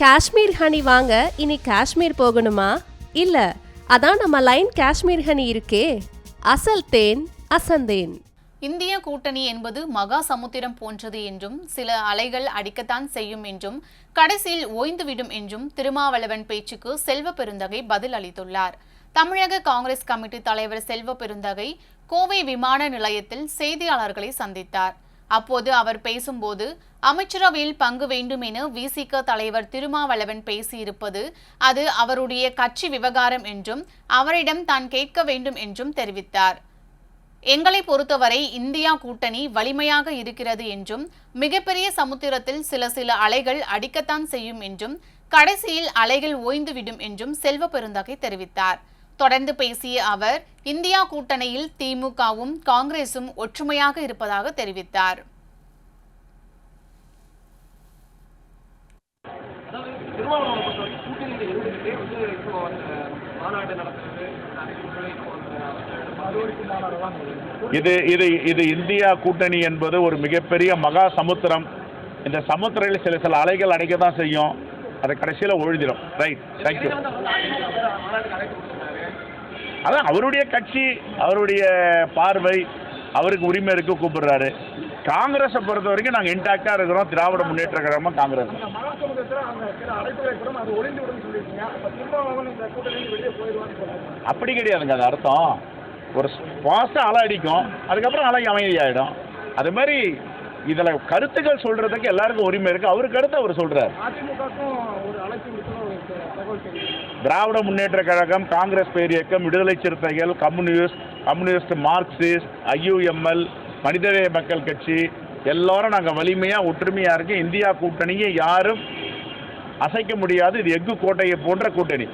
Kashmir honey வாங்க இனி காஷ்மீர் போகணுமா? இல்ல அதான் நம்ம லைன் காஷ்மீர் ஹனி இருக்கே. அசல் தேன் அசந்தேன் இந்திய கூட்டணி என்பது மகா சமுத்திரம் போன்றது என்றும் சில அலைகள் அடிக்கத்தான் செய்யும் என்றும் கடைசியில் ஓய்ந்துவிடும் என்றும் திருமாவளவன் பேச்சுக்கு செல்வ பெருந்தகை பதில் அளித்துள்ளார். தமிழக காங்கிரஸ் கமிட்டி தலைவர் செல்வ பெருந்தகை கோவை விமான நிலையத்தில் செய்தியாளர்களை சந்தித்தார். அப்போது அவர் பேசும்போது அமைச்சரவையில் பங்கு வேண்டும் என விசிக தலைவர் திருமாவளவன் பேசியிருப்பது அது அவருடைய கட்சி விவகாரம் என்றும் அவரிடம் தான் கேட்க வேண்டும் என்றும் தெரிவித்தார். எங்களை பொறுத்தவரை இந்தியா கூட்டணி வலிமையாக இருக்கிறது என்றும் மிகப்பெரிய சமுத்திரத்தில் சில சில அலைகள் அடிக்கத்தான் செய்யும் என்றும் கடைசியில் அலைகள் ஓய்ந்துவிடும் என்றும் செல்வ பெருந்தகை தெரிவித்தார். தொடர்ந்து பேசிய அவர் இந்தியா கூட்டணியில் திமுகவும் காங்கிரசும் ஒற்றுமையாக இருப்பதாக தெரிவித்தார். இது இது இது இந்தியா கூட்டணி என்பது ஒரு மிகப்பெரிய மகா சமுத்திரம். இந்த சமுத்திரத்தில் சில சில அலைகள் அடைக்க தான் செய்யும். அதை கடைசியில் ஒழுதிடும் ரைட் தேங்க்யூ அதான் அவருடைய கட்சி அவருடைய பார்வை அவருக்கு உரிமை இருக்க கூப்பிடுறாரு. காங்கிரஸை பொறுத்த வரைக்கும் நாங்கள் இன்டாக்டாக இருக்கிறோம். திராவிட முன்னேற்ற கழகமாக காங்கிரஸ். அப்படி கிடையாதுங்க அது அர்த்தம். ஒரு பாசம் அலை அடிக்கும் அதுக்கப்புறம் அலை அமைதியாயிடும். அது மாதிரி இதில் கருத்துக்கள் சொல்கிறதுக்கு எல்லாருக்கும் உரிமை இருக்குது அவர் கருத்தை அவர் சொல்கிறார் திராவிட முன்னேற்ற கழகம் காங்கிரஸ் பேரியக்கம் விடுதலை சிறுத்தைகள் கம்யூனிஸ்ட் கம்யூனிஸ்ட் மார்க்சிஸ்ட் ஐயுஎம்எல் மனிதநேய மக்கள் கட்சி எல்லாரும் நாங்கள் வலிமையாக ஒற்றுமையாக இருக்கோம். இந்தியா கூட்டணியை யாரும் அசைக்க முடியாது. இது எஃகு கோட்டையை போன்ற கூட்டணி.